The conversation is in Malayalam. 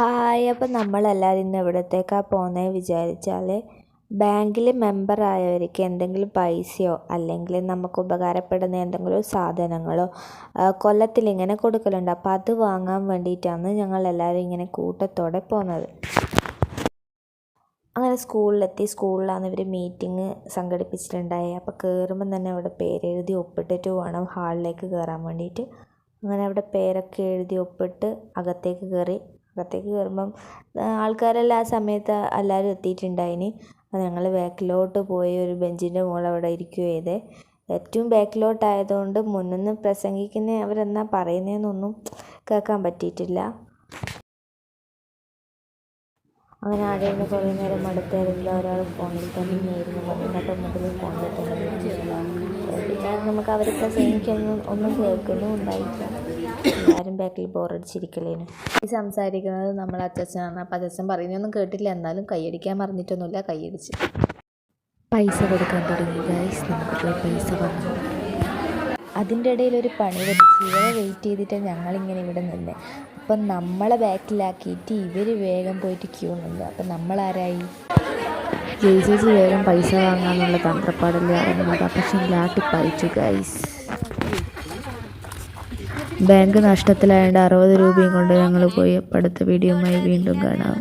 ഹായ് അപ്പം നമ്മളെല്ലാവരും ഇന്ന് എവിടത്തേക്കാണ് പോകുന്നത് വിചാരിച്ചാൽ ബാങ്കിൽ മെമ്പറായവർക്ക് എന്തെങ്കിലും പൈസയോ അല്ലെങ്കിൽ നമുക്ക് ഉപകാരപ്പെടുന്ന എന്തെങ്കിലും സാധനങ്ങളോ കൊല്ലത്തിൽ ഇങ്ങനെ കൊടുക്കലുണ്ട്. അപ്പോൾ അത് വാങ്ങാൻ വേണ്ടിയിട്ടാണ് ഞങ്ങളെല്ലാവരും ഇങ്ങനെ കൂട്ടത്തോടെ പോകുന്നത് അങ്ങനെ സ്കൂളിലെത്തി. സ്കൂളിലാണ് ഇവർ മീറ്റിംഗ് സംഘടിപ്പിച്ചിട്ടുണ്ടായി. അപ്പോൾ കയറുമ്പം തന്നെ അവിടെ പേരെഴുതി ഒപ്പിട്ടിട്ട് വേണം ഹാളിലേക്ക് കയറാൻ വേണ്ടിയിട്ട്. അങ്ങനെ അവിടെ പേരൊക്കെ എഴുതി ഒപ്പിട്ട് അകത്തേക്ക് കയറി അകത്തേക്ക് കയറുമ്പം ആൾക്കാരെല്ലാം ആ സമയത്ത് എല്ലാവരും എത്തിയിട്ടുണ്ടായിന്. അപ്പോൾ ഞങ്ങൾ ബാക്കിലോട്ട് പോയി ഒരു ബെഞ്ചിന്റെ മുകളിൽ അവിടെ ഇരിക്കുകയോ ചെയ്തേ ഏറ്റവും ബാക്കിലോട്ടായതുകൊണ്ട് മുന്നിൽ നിന്ന് പ്രസംഗിക്കുന്ന അവരെന്നാ പറയുന്നതെന്നൊന്നും കേൾക്കാൻ പറ്റിയിട്ടില്ല. അങ്ങനെ ആടെ കുറേ നേരം അടുത്തായിരുന്നില്ല ഒരാൾ ഫോണിൽ തന്നെ നേരിടുന്നു വന്നിട്ട് മുതൽ ഫോണിൽ തന്നെ നമുക്ക് അവരെ പ്രസംഗിക്കൊന്നും ഒന്നും കേൾക്കുന്നു ഉണ്ടായില്ല എല്ലാവരും ബാക്കിൽ ബോറടിച്ചിരിക്കലേനു. ഈ സംസാരിക്കുന്നത് നമ്മൾ അച്ഛനാണ് അപ്പം അച്ഛൻ പറയുന്നൊന്നും കേട്ടില്ല. എന്നാലും കൈയടിക്കാൻ മറന്നിട്ടൊന്നുമില്ല കൈയടിച്ച്. പൈസ കൊടുക്കാൻ തുടങ്ങി. ഗൈസ് നമുക്ക് പൈസ വന്നു. അതിന്റെ ഇടയിൽ ഒരു പണി വെച്ച് ഇവരെ വെയിറ്റ് ചെയ്തിട്ട് ഞങ്ങളിങ്ങനെ ഇവിടെ നിന്ന്. അപ്പം നമ്മളെ ബാക്കിലാക്കിയിട്ട് ഇവർ വേഗം പോയിട്ട് ക്യൂ നിന്നു. അപ്പം നമ്മളാരായി? ജയിച്ചേച്ചി വേഗം പൈസ വാങ്ങാമെന്നുള്ള തന്ത്രപ്പാടല്ലേ ഇറങ്ങുന്നത് പക്ഷെ ലാട്ടി പറിച്ചു ഗൈസ് ബാങ്ക് നഷ്ടത്തിലായതുകൊണ്ട് അറുപത് രൂപയും കൊണ്ട് ഞങ്ങൾ പോയി അടുത്ത വീഡിയോയുമായി വീണ്ടും കാണാം.